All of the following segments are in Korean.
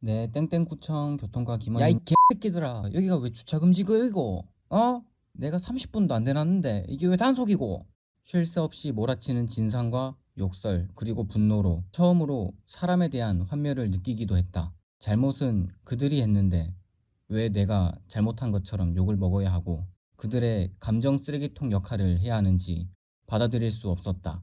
네, 땡땡구청 교통과 김원. 야, 이 개새끼들아. 여기가 왜 주차 금지구역이고? 어? 내가 30분도 안 돼놨는데 이게 왜 단속이고? 쉴 새 없이 몰아치는 진상과 욕설 그리고 분노로 처음으로 사람에 대한 환멸을 느끼기도 했다. 잘못은 그들이 했는데 왜 내가 잘못한 것처럼 욕을 먹어야 하고 그들의 감정 쓰레기통 역할을 해야 하는지 받아들일 수 없었다.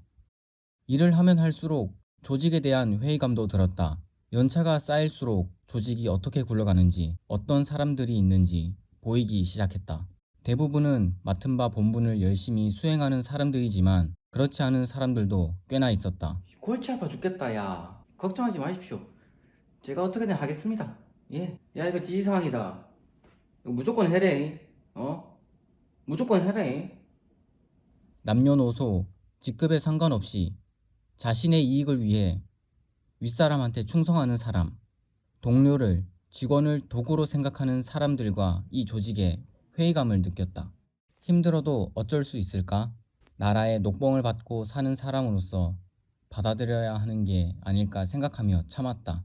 일을 하면 할수록 조직에 대한 회의감도 들었다. 연차가 쌓일수록 조직이 어떻게 굴러가는지, 어떤 사람들이 있는지 보이기 시작했다. 대부분은 맡은 바 본분을 열심히 수행하는 사람들이지만 그렇지 않은 사람들도 꽤나 있었다. 골치 아파 죽겠다 야. 걱정하지 마십시오. 제가 어떻게든 하겠습니다. 예야 이거 지시사항이다. 이거 무조건 해래. 어? 무조건 해래. 남녀노소, 직급에 상관없이 자신의 이익을 위해 윗사람한테 충성하는 사람, 동료를, 직원을 도구로 생각하는 사람들과 이 조직에 회의감을 느꼈다. 힘들어도 어쩔 수 있을까? 나라의 녹봉을 받고 사는 사람으로서 받아들여야 하는 게 아닐까 생각하며 참았다.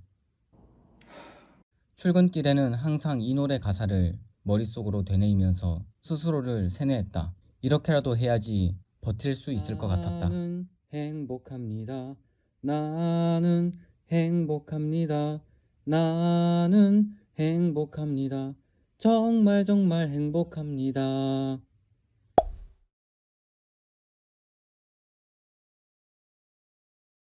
출근길에는 항상 이 노래 가사를 머릿속으로 되뇌이면서 스스로를 세뇌했다. 이렇게라도 해야지 버틸 수 있을 것 같았다. 행복합니다. 나는 행복합니다. 나는 행복합니다. 정말 정말 행복합니다.